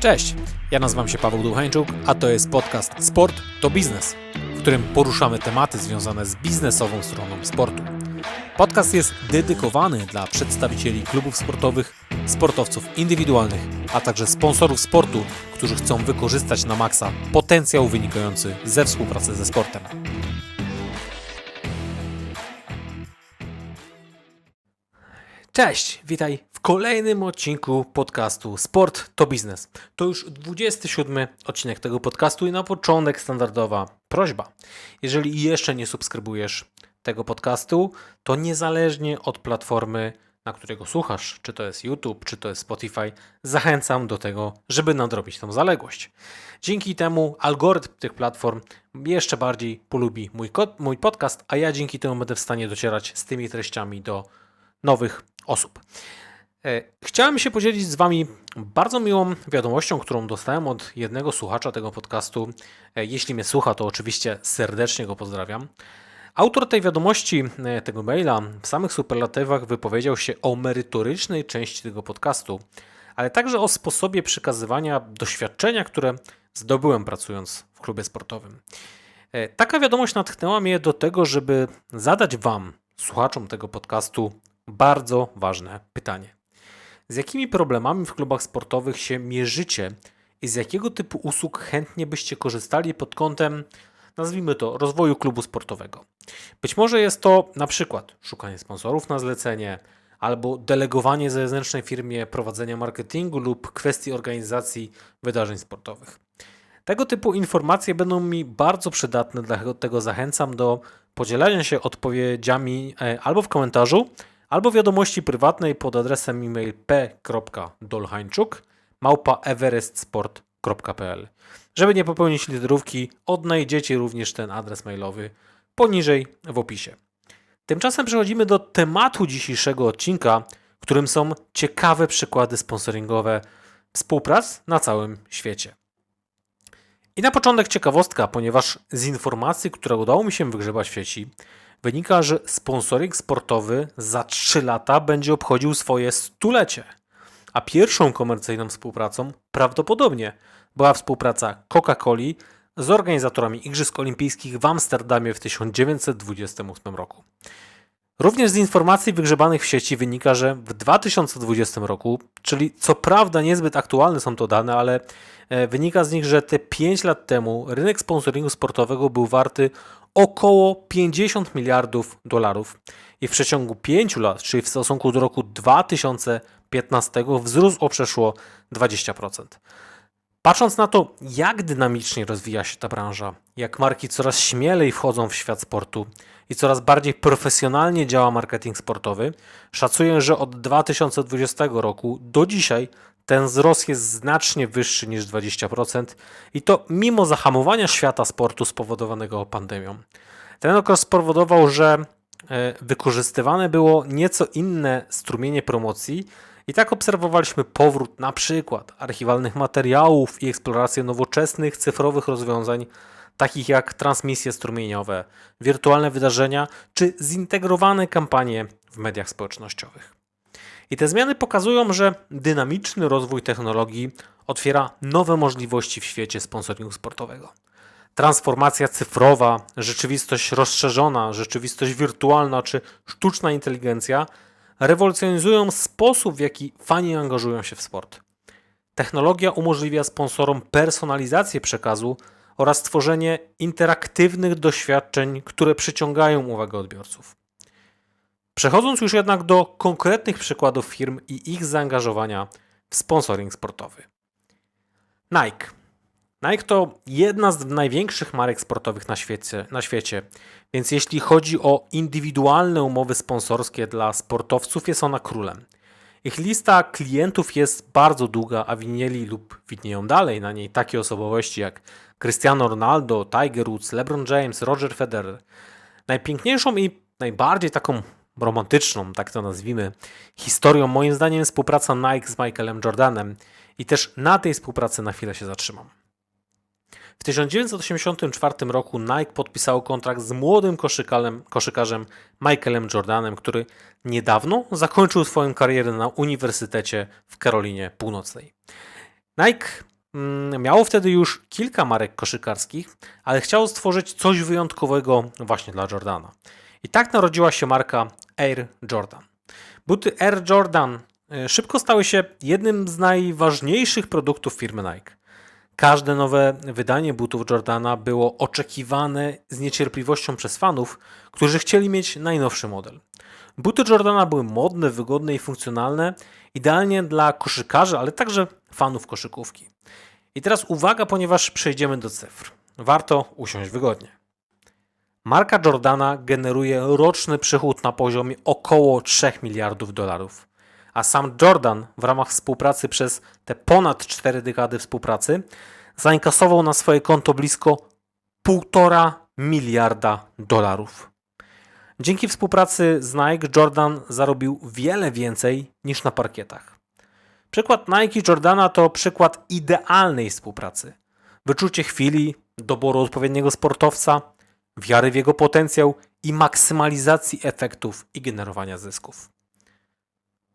Cześć, ja nazywam się Paweł Duchańczuk, a to jest podcast Sport to Biznes, w którym poruszamy tematy związane z biznesową stroną sportu. Podcast jest dedykowany dla przedstawicieli klubów sportowych, sportowców indywidualnych, a także sponsorów sportu, którzy chcą wykorzystać na maksa potencjał wynikający ze współpracy ze sportem. Cześć, witaj w kolejnym odcinku podcastu Sport to Biznes. To już 27 odcinek tego podcastu i na początek standardowa prośba. Jeżeli jeszcze nie subskrybujesz tego podcastu, to niezależnie od platformy, na którego słuchasz, czy to jest YouTube, czy to jest Spotify, zachęcam do tego, żeby nadrobić tą zaległość. Dzięki temu algorytm tych platform jeszcze bardziej polubi mój, mój podcast, a ja dzięki temu będę w stanie docierać z tymi treściami do nowych osób. E, chciałem się podzielić z Wami bardzo miłą wiadomością, którą dostałem od jednego słuchacza tego podcastu. E, jeśli mnie słucha, to oczywiście serdecznie go pozdrawiam. Autor tej wiadomości, e, tego maila, w samych superlatywach wypowiedział się o merytorycznej części tego podcastu, ale także o sposobie przekazywania doświadczenia, które zdobyłem pracując w klubie sportowym. Taka wiadomość natchnęła mnie do tego, żeby zadać Wam, słuchaczom tego podcastu, bardzo ważne pytanie. Z jakimi problemami w klubach sportowych się mierzycie i z jakiego typu usług chętnie byście korzystali pod kątem, nazwijmy to, rozwoju klubu sportowego? Być może jest to na przykład szukanie sponsorów na zlecenie, albo delegowanie zewnętrznej firmie prowadzenia marketingu lub kwestii organizacji wydarzeń sportowych. Tego typu informacje będą mi bardzo przydatne, dlatego zachęcam do podzielenia się odpowiedziami e, albo w komentarzu, albo wiadomości prywatnej pod adresem e-mail p.dolhańczuk małpa everestsport.pl. Żeby nie popełnić literówki, odnajdziecie również ten adres mailowy poniżej w opisie. Tymczasem przechodzimy do tematu dzisiejszego odcinka, którym są ciekawe przykłady sponsoringowe współprac na całym świecie. I na początek ciekawostka, ponieważ z informacji, które udało mi się wygrzebać w sieci, wynika, że sponsoring sportowy za 3 lata będzie obchodził swoje stulecie. A pierwszą komercyjną współpracą prawdopodobnie była współpraca Coca-Coli z organizatorami Igrzysk Olimpijskich w Amsterdamie w 1928 roku. Również z informacji wygrzebanych w sieci wynika, że w 2020 roku, czyli co prawda niezbyt aktualne są to dane, ale e, wynika z nich, że te 5 lat temu rynek sponsoringu sportowego był warty około 50 miliardów dolarów i w przeciągu 5 lat, czyli w stosunku do roku 2015 wzrósł o przeszło 20%. Patrząc na to, jak dynamicznie rozwija się ta branża, jak marki coraz śmielej wchodzą w świat sportu i coraz bardziej profesjonalnie działa marketing sportowy, szacuję, że od 2020 roku do dzisiaj ten wzrost jest znacznie wyższy niż 20% i to mimo zahamowania świata sportu spowodowanego pandemią. Ten okres spowodował, że e, wykorzystywane było nieco inne strumienie promocji i tak obserwowaliśmy powrót na przykład archiwalnych materiałów i eksplorację nowoczesnych cyfrowych rozwiązań takich jak transmisje strumieniowe, wirtualne wydarzenia czy zintegrowane kampanie w mediach społecznościowych. I te zmiany pokazują, że dynamiczny rozwój technologii otwiera nowe możliwości w świecie sponsoringu sportowego. Transformacja cyfrowa, rzeczywistość rozszerzona, rzeczywistość wirtualna czy sztuczna inteligencja rewolucjonizują sposób, w jaki fani angażują się w sport. Technologia umożliwia sponsorom personalizację przekazu oraz tworzenie interaktywnych doświadczeń, które przyciągają uwagę odbiorców. Przechodząc już jednak do konkretnych przykładów firm i ich zaangażowania w sponsoring sportowy. Nike. Nike to jedna z największych marek sportowych na świecie, na świecie, więc jeśli chodzi o indywidualne umowy sponsorskie dla sportowców, jest ona królem. Ich lista klientów jest bardzo długa, a winnieli lub widnieją dalej na niej takie osobowości jak Cristiano Ronaldo, Tiger Woods, LeBron James, Roger Federer. Najpiękniejszą i najbardziej taką romantyczną, tak to nazwijmy, historią moim zdaniem współpraca Nike z Michaelem Jordanem i też na tej współpracy na chwilę się zatrzymam. W 1984 roku Nike podpisało kontrakt z młodym koszykarzem, Michaelem Jordanem, który niedawno zakończył swoją karierę na Uniwersytecie w Karolinie Północnej. Nike mm, miało wtedy już kilka marek koszykarskich, ale chciało stworzyć coś wyjątkowego właśnie dla Jordana. I tak narodziła się marka Air Jordan. Buty Air Jordan y, szybko stały się jednym z najważniejszych produktów firmy Nike. Każde nowe wydanie butów Jordana było oczekiwane z niecierpliwością przez fanów, którzy chcieli mieć najnowszy model. Buty Jordana były modne, wygodne i funkcjonalne, idealnie dla koszykarzy, ale także fanów koszykówki. I teraz uwaga, ponieważ przejdziemy do cyfr. Warto usiąść wygodnie. Marka Jordana generuje roczny przychód na poziomie około 3 miliardów dolarów. A sam Jordan w ramach współpracy przez te ponad 4 dekady współpracy zainkasował na swoje konto blisko 1,5 miliarda dolarów. Dzięki współpracy z Nike Jordan zarobił wiele więcej niż na parkietach. Przykład Nike Jordana to przykład idealnej współpracy. Wyczucie chwili, doboru odpowiedniego sportowca, wiary w jego potencjał i maksymalizacji efektów i generowania zysków.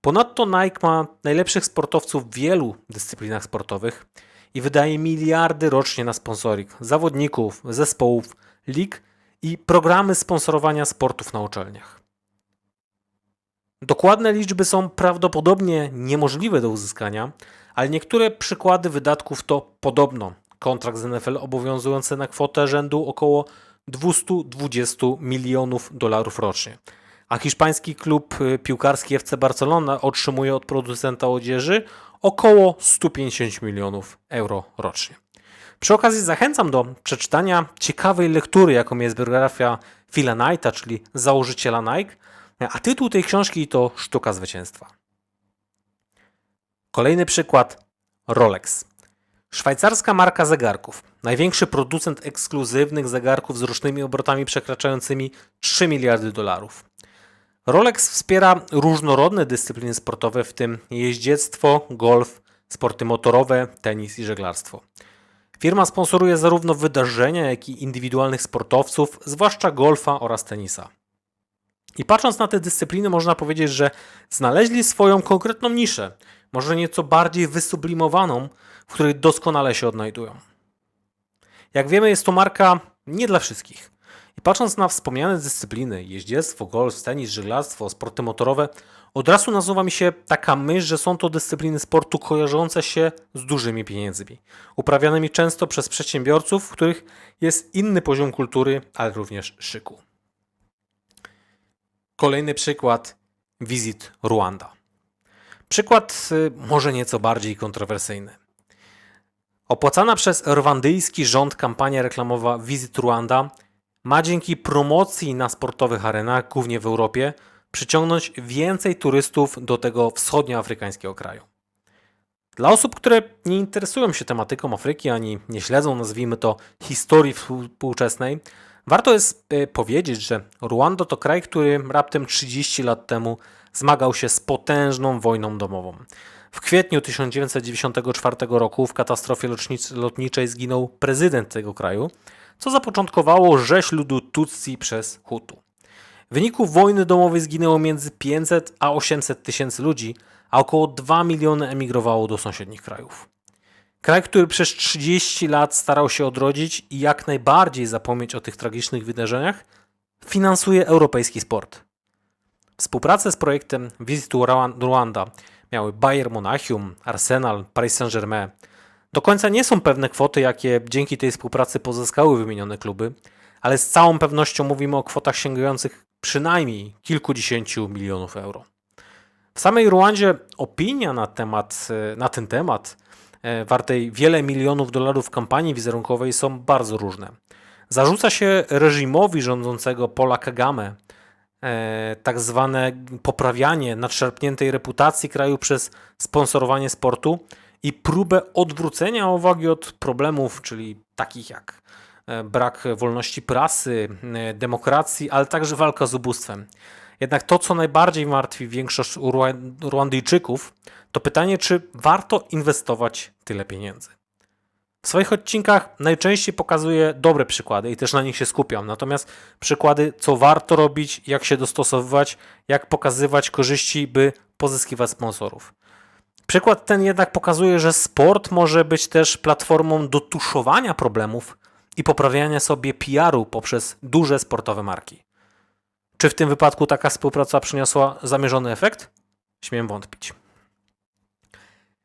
Ponadto Nike ma najlepszych sportowców w wielu dyscyplinach sportowych i wydaje miliardy rocznie na sponsoring zawodników, zespołów, lig i programy sponsorowania sportów na uczelniach. Dokładne liczby są prawdopodobnie niemożliwe do uzyskania, ale niektóre przykłady wydatków to podobno kontrakt z NFL obowiązujący na kwotę rzędu około 220 milionów dolarów rocznie. A hiszpański klub y, piłkarski FC Barcelona otrzymuje od producenta odzieży około 150 milionów euro rocznie. Przy okazji zachęcam do przeczytania ciekawej lektury, jaką jest biografia Phila Knighta, czyli założyciela Nike, a tytuł tej książki to Sztuka Zwycięstwa. Kolejny przykład Rolex. Szwajcarska marka zegarków. Największy producent ekskluzywnych zegarków z rocznymi obrotami przekraczającymi 3 miliardy dolarów. Rolex wspiera różnorodne dyscypliny sportowe, w tym jeździectwo, golf, sporty motorowe, tenis i żeglarstwo. Firma sponsoruje zarówno wydarzenia, jak i indywidualnych sportowców, zwłaszcza golfa oraz tenisa. I patrząc na te dyscypliny, można powiedzieć, że znaleźli swoją konkretną niszę, może nieco bardziej wysublimowaną, w której doskonale się odnajdują. Jak wiemy, jest to marka nie dla wszystkich. I patrząc na wspomniane dyscypliny, jeździectwo, golf, tenis, żeglarstwo, sporty motorowe, od razu nasuwa mi się taka myśl, że są to dyscypliny sportu kojarzące się z dużymi pieniędzmi, uprawianymi często przez przedsiębiorców, w których jest inny poziom kultury, ale również szyku. Kolejny przykład Visit Ruanda. Przykład y, może nieco bardziej kontrowersyjny. Opłacana przez rwandyjski rząd kampania reklamowa Visit Ruanda ma dzięki promocji na sportowych arenach, głównie w Europie, przyciągnąć więcej turystów do tego wschodnioafrykańskiego kraju. Dla osób, które nie interesują się tematyką Afryki ani nie śledzą, nazwijmy to, historii współczesnej, warto jest e, powiedzieć, że Ruanda to kraj, który raptem 30 lat temu zmagał się z potężną wojną domową. W kwietniu 1994 roku w katastrofie lotniczej zginął prezydent tego kraju, co zapoczątkowało rzeź ludu Tutsi przez Hutu. W wyniku wojny domowej zginęło między 500 a 800 tysięcy ludzi, a około 2 miliony emigrowało do sąsiednich krajów. Kraj, który przez 30 lat starał się odrodzić i jak najbardziej zapomnieć o tych tragicznych wydarzeniach, finansuje europejski sport. Współpracę z projektem Visit to Rwanda miały Bayern Monachium, Arsenal, Paris Saint-Germain. Do końca nie są pewne kwoty, jakie dzięki tej współpracy pozyskały wymienione kluby, ale z całą pewnością mówimy o kwotach sięgających przynajmniej kilkudziesięciu milionów euro. W samej Ruandzie opinia na, temat, na ten temat, e, wartej wiele milionów dolarów kampanii wizerunkowej, są bardzo różne. Zarzuca się reżimowi rządzącego Pola Kagame e, tak zwane poprawianie nadszarpniętej reputacji kraju przez sponsorowanie sportu i próbę odwrócenia uwagi od problemów, czyli takich jak E, brak wolności prasy, e, demokracji, ale także walka z ubóstwem. Jednak to, co najbardziej martwi większość Ruandyjczyków, to pytanie, czy warto inwestować tyle pieniędzy. W swoich odcinkach najczęściej pokazuję dobre przykłady i też na nich się skupiam. Natomiast przykłady, co warto robić, jak się dostosowywać, jak pokazywać korzyści, by pozyskiwać sponsorów. Przykład ten jednak pokazuje, że sport może być też platformą do tuszowania problemów i poprawiania sobie PR-u poprzez duże sportowe marki. Czy w tym wypadku taka współpraca przyniosła zamierzony efekt? Śmiem wątpić.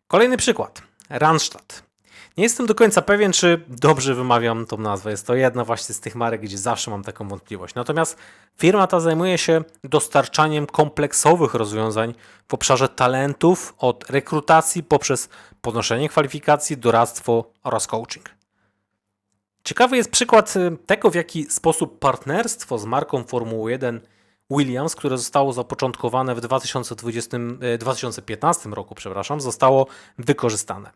Kolejny przykład. Randstad. Nie jestem do końca pewien, czy dobrze wymawiam tą nazwę. Jest to jedna właśnie z tych marek, gdzie zawsze mam taką wątpliwość. Natomiast firma ta zajmuje się dostarczaniem kompleksowych rozwiązań w obszarze talentów od rekrutacji poprzez podnoszenie kwalifikacji, doradztwo oraz coaching. Ciekawy jest przykład y, tego, w jaki sposób partnerstwo z marką Formuły 1 Williams, które zostało zapoczątkowane w 2020, e, 2015 roku, przepraszam, zostało wykorzystane.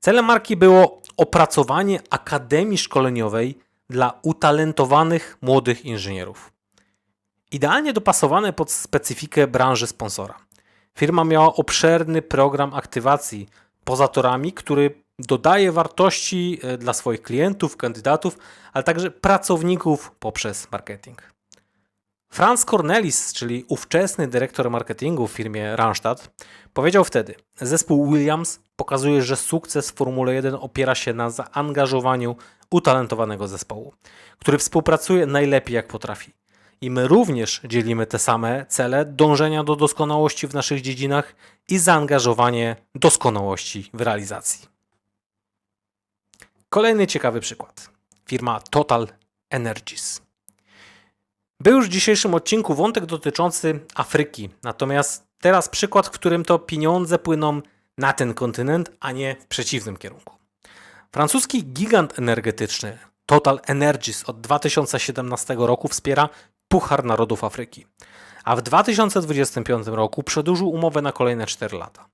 Celem marki było opracowanie akademii szkoleniowej dla utalentowanych młodych inżynierów. Idealnie dopasowane pod specyfikę branży sponsora. Firma miała obszerny program aktywacji poza torami, który dodaje wartości e, dla swoich klientów, kandydatów, ale także pracowników poprzez marketing. Franz Cornelis, czyli ówczesny dyrektor marketingu w firmie Randstad, powiedział wtedy: Zespół Williams pokazuje, że sukces w Formule 1 opiera się na zaangażowaniu utalentowanego zespołu, który współpracuje najlepiej jak potrafi. I my również dzielimy te same cele dążenia do doskonałości w naszych dziedzinach i zaangażowanie doskonałości w realizacji. Kolejny ciekawy przykład. Firma Total Energies. Był już w dzisiejszym odcinku wątek dotyczący Afryki, natomiast teraz przykład, w którym to pieniądze płyną na ten kontynent, a nie w przeciwnym kierunku. Francuski gigant energetyczny Total Energies od 2017 roku wspiera Puchar Narodów Afryki, a w 2025 roku przedłużył umowę na kolejne 4 lata.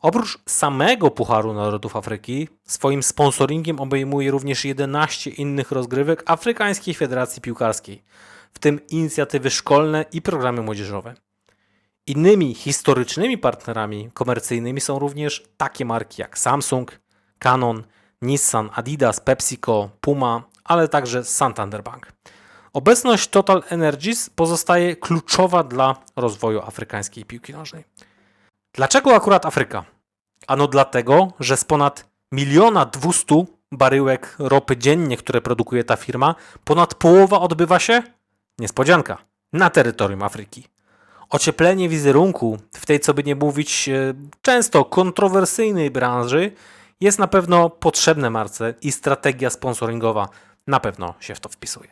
Oprócz samego Pucharu Narodów Afryki, swoim sponsoringiem obejmuje również 11 innych rozgrywek Afrykańskiej Federacji Piłkarskiej, w tym inicjatywy szkolne i programy młodzieżowe. Innymi historycznymi partnerami komercyjnymi są również takie marki jak Samsung, Canon, Nissan, Adidas, PepsiCo, Puma, ale także Santander Bank. Obecność Total Energies pozostaje kluczowa dla rozwoju afrykańskiej piłki nożnej. Dlaczego akurat Afryka? Ano dlatego, że z ponad miliona dwustu baryłek ropy dziennie, które produkuje ta firma, ponad połowa odbywa się, niespodzianka, na terytorium Afryki. Ocieplenie wizerunku w tej, co by nie mówić, e, często kontrowersyjnej branży jest na pewno potrzebne marce i strategia sponsoringowa na pewno się w to wpisuje.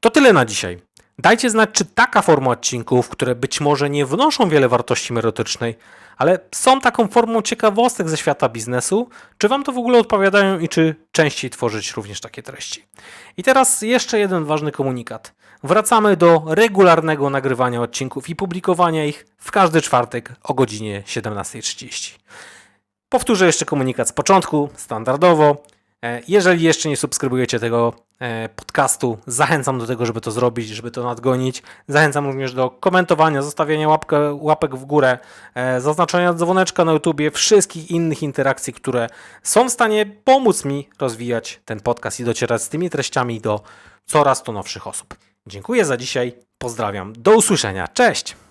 To tyle na dzisiaj. Dajcie znać, czy taka forma odcinków, które być może nie wnoszą wiele wartości merytorycznej, ale są taką formą ciekawostek ze świata biznesu, czy Wam to w ogóle odpowiadają i czy częściej tworzyć również takie treści. I teraz jeszcze jeden ważny komunikat. Wracamy do regularnego nagrywania odcinków i publikowania ich w każdy czwartek o godzinie 17.30. Powtórzę jeszcze komunikat z początku, standardowo. E, Jeżeli jeszcze nie subskrybujecie tego e, podcastu, zachęcam do tego, żeby to zrobić, żeby to nadgonić. Zachęcam również do komentowania, zostawiania łapkę, łapek w górę, e, zaznaczenia dzwoneczka na YouTubie, wszystkich innych interakcji, które są w stanie pomóc mi rozwijać ten podcast i docierać z tymi treściami do coraz to nowszych osób. Dziękuję za dzisiaj, pozdrawiam, do usłyszenia, cześć!